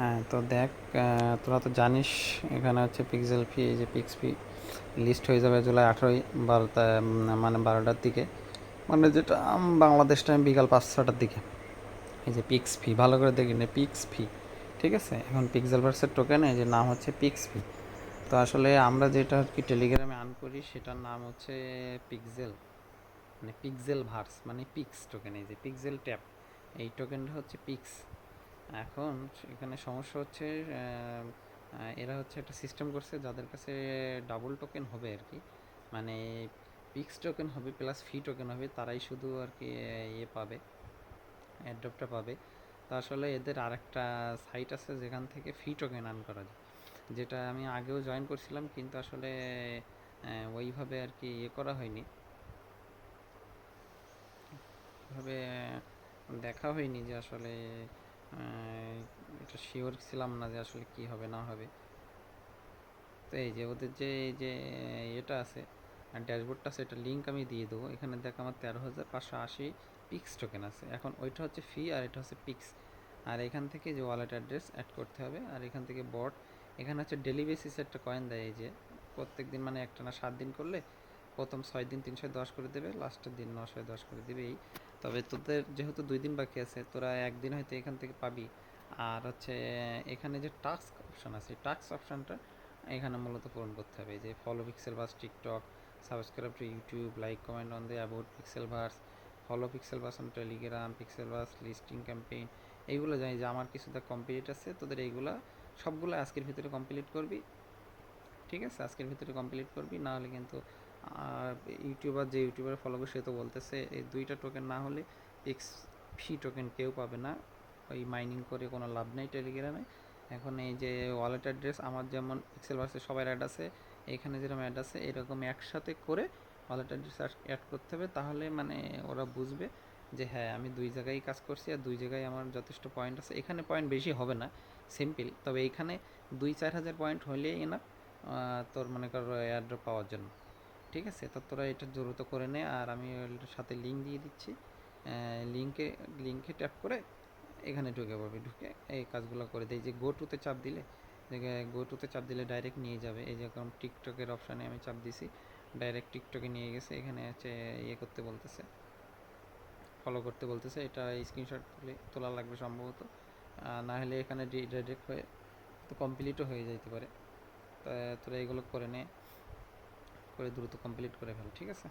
হ্যাঁ তো দেখ তোরা তো জানিস এখানে হচ্ছে পিক্সেল ফি এই যে পিক্স ফি লিস্ট হয়ে যাবে জুলাই আঠারোই বারোটা মানে বারোটার দিকে। মানে যেটা বাংলাদেশ টাইম বিকাল পাঁচ ছটার দিকে। এই যে পিক্স ফি ভালো করে দেখি না পিক্স ফি ঠিক আছে? এখন পিক্সেল ভার্সের টোকেন এই যে নাম হচ্ছে পিক্স ফি তো আসলে আমরা যেটা আর কি টেলিগ্রামে আর্ন করি, সেটার নাম হচ্ছে পিক্সেল মানে পিক্সেল ভার্স মানে পিক্স টোকেন এই যে পিক্সেল ট্যাপ এই টোকেনটা হচ্ছে পিক্স এখন এখানে সমস্যা হচ্ছে এরা হচ্ছে একটা সিস্টেম করছে যাদের কাছে ডাবল টোকেন হবে আর কি মানে পিক্স টোকেন হবে প্লাস ফি টোকেন হবে, তারাই শুধু আর কি ইয়ে পাবে অ্যাড্রপটা পাবে। তো আসলে এদের আরেকটা সাইট আছে যেখান থেকে ফি টোকেন আর্ন করা যায়। যেটা আমি আগেও জয়েন করছিলাম, কিন্তু আসলে ওইভাবে আর কি ইয়ে করা হয়নি। ভাবে দেখা হয়নি যে আসলে এটা শিওর ছিলাম না যে আসলে কি হবে, না হবে। তো এই যে ওদের যে, এই যে এটা আছে, আর ড্যাশবোর্ডটা আছে, এটা লিঙ্ক আমি দিয়ে দেবো। এখানে দেখ আমার তেরো হাজার পাঁচশো আশি পিক্স টোকেন আছে। এখন ওইটা হচ্ছে ফি আর এটা হচ্ছে পিক্স আর এখান থেকে যে ওয়ালেট অ্যাড্রেস অ্যাড করতে হবে, আর এখান থেকে বট এখানে হচ্ছে ডেলি বেসিস একটা কয়েন দেয়, এই যে প্রত্যেক দিন মানে একটা না সাত দিন করলে, প্রথম ছয় দিন তিনশো দশ করে দেবে লাস্টের দিন নশো দশ করে দেবে। এই তবে তোদের যেহেতু দুই দিন বাকি আছে, তোরা একদিন হয়তো এখান থেকে পাবি। আর হচ্ছে, এখানে যে টাস্ক অপশান আছে টাস্ক অপশনটা এখানে মূলত পূরণ করতে হবে। যে follow Pixelverse TikTok subscribe to YouTube like comment on the about Pixelverse follow Pixelverse on Telegram Pixelverse listing campaign এইগুলো জানি যে আমার কিছু দা কমপ্লিট আছে, তোদের এইগুলা সবগুলো আজকের ভিতরে কমপ্লিট করবি। ঠিক আছে? আজকের ভিতরে কমপ্লিট করবি, না হলে কিন্তু ইউটিউবার যে ইউটিউবার ফলো করে সে তো বলতেছে, এই দুইটা টোকেন না হলে এক্স ফি টোকেন কেউ পাবে না। ওই মাইনিং করে কোনো লাভ নেই টেলিগ্রামে এখন এই যে ওয়ালেট অ্যাড্রেস আমার যেমন পিক্সেল ভার্সে সবার অ্যাড আছে, এখানে যেরকম অ্যাড আছে, এরকম একসাথে করে ওয়ালেট অ্যাড্রেস অ্যাড করতে হবে। তাহলে মানে ওরা বুঝবে যে হ্যাঁ আমি দুই জায়গায় কাজ করছি আর দুই জায়গায় আমার যথেষ্ট পয়েন্ট আছে। এখানে পয়েন্ট বেশি হবে না সিম্পল তবে এইখানে দুই চার হাজার পয়েন্ট হলেই না তোর মনে কর এয়ারড্রপ পাওয়ার জন্য। ঠিক আছে? তো তোরা এটা দ্রুত করে নে আর আমি সাথে লিঙ্ক দিয়ে দিচ্ছি। লিঙ্কে লিঙ্কে ট্যাপ করে এখানে ঢুকে পড়বে। ঢুকে এই কাজগুলো করে দেয় যে গো টুতে চাপ দিলে গো টুতে চাপ দিলে ডাইরেক্ট নিয়ে যাবে। এই যেরকম টিকটকের অপশানে আমি চাপ দিছি ডাইরেক্ট টিকটকে নিয়ে গেছে। এখানে হচ্ছে ইয়ে করতে বলতেছে ফলো করতে বলতেছে। এটা স্ক্রিনশট তুলে, তোলা লাগবে সম্ভবত। না হলে এখানে ডাইরেক্ট হয়ে তো কমপ্লিটও হয়ে যেতে পারে। তা তোরা এগুলো করে নে। করে দ্রুত কমপ্লিট করে ফেল ঠিক আছে?